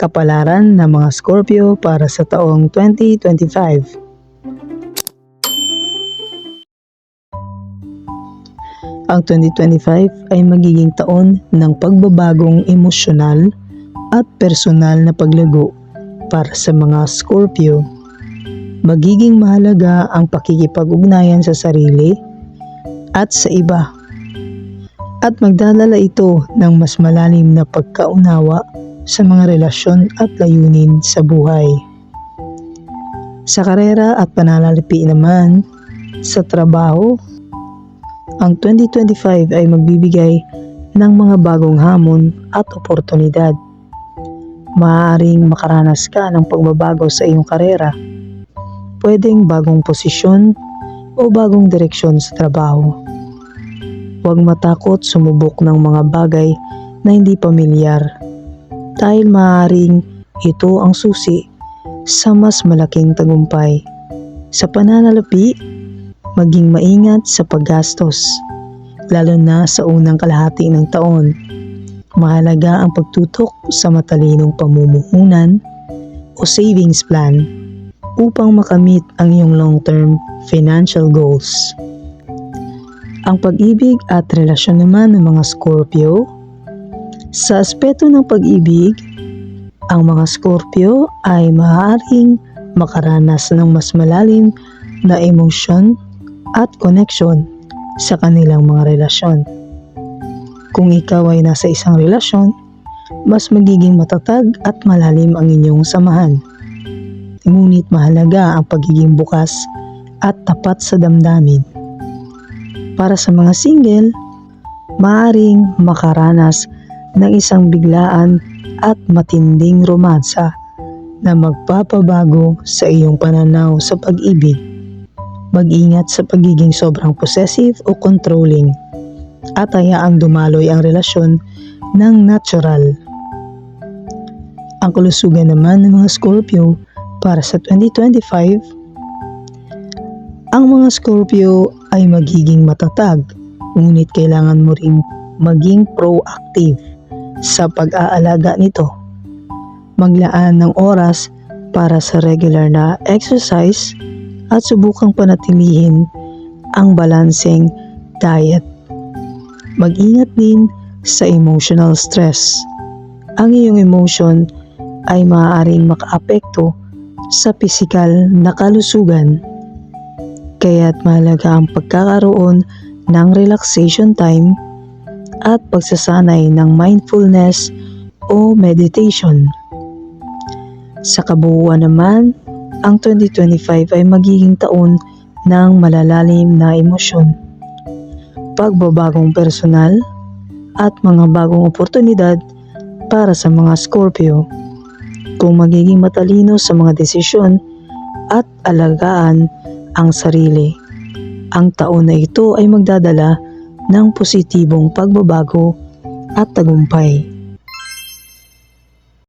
Kapalaran ng mga Scorpio para sa taong 2025. Ang 2025 ay magiging taon ng pagbabagong emosyonal at personal na paglago para sa mga Scorpio. Magiging mahalaga ang pakikipag-ugnayan sa sarili at sa iba. At magdadala ito ng mas malalim na pagkaunawa sa mga relasyon at layunin sa buhay. Sa karera at pananalipi naman, sa trabaho, ang 2025 ay magbibigay ng mga bagong hamon at oportunidad. Maaaring makaranas ka ng pagbabago sa iyong karera. Pwedeng bagong posisyon o bagong direksyon sa trabaho. Huwag matakot sumubok ng mga bagay na hindi pamilyar dahil maaaring ito ang susi sa mas malaking tagumpay. Sa pananalapi, maging maingat sa paggastos, lalo na sa unang kalahati ng taon. Mahalaga ang pagtutok sa matalinong pamumuhunan o savings plan upang makamit ang iyong long-term financial goals. Ang pag-ibig at relasyon naman ng mga Scorpio, sa aspeto ng pag-ibig, ang mga Scorpio ay maaaring makaranas ng mas malalim na emosyon at connection sa kanilang mga relasyon. Kung ikaw ay nasa isang relasyon, mas magiging matatag at malalim ang inyong samahan. Ngunit mahalaga ang pagiging bukas at tapat sa damdamin. Para sa mga single, maaring makaranas ng isang biglaan at matinding romansa na magpapabago sa iyong pananaw sa pag-ibig. Mag-ingat sa pagiging sobrang possessive o controlling at hayaang dumaloy ang relasyon ng natural. Ang kalusugan naman ng mga Scorpio para sa 2025, ang mga Scorpio ay magiging matatag, ngunit kailangan mo ring maging proactive sa pag-aalaga nito. Maglaan ng oras para sa regular na exercise at subukang panatilihin ang balancing diet. Mag-ingat din sa emotional stress. Ang iyong emotion ay maaaring makaapekto sa pisikal na kalusugan. Kaya't mahalaga ang pagkakaroon ng relaxation time at pagsasanay ng mindfulness o meditation. Sa kabuuan naman, ang 2025 ay magiging taon ng malalalim na emosyon, pagbabagong personal, at mga bagong oportunidad para sa mga Scorpio. Kung magiging matalino sa mga desisyon at alagaan ang sarili, ang taon na ito ay magdadala ng positibong pagbabago at tagumpay.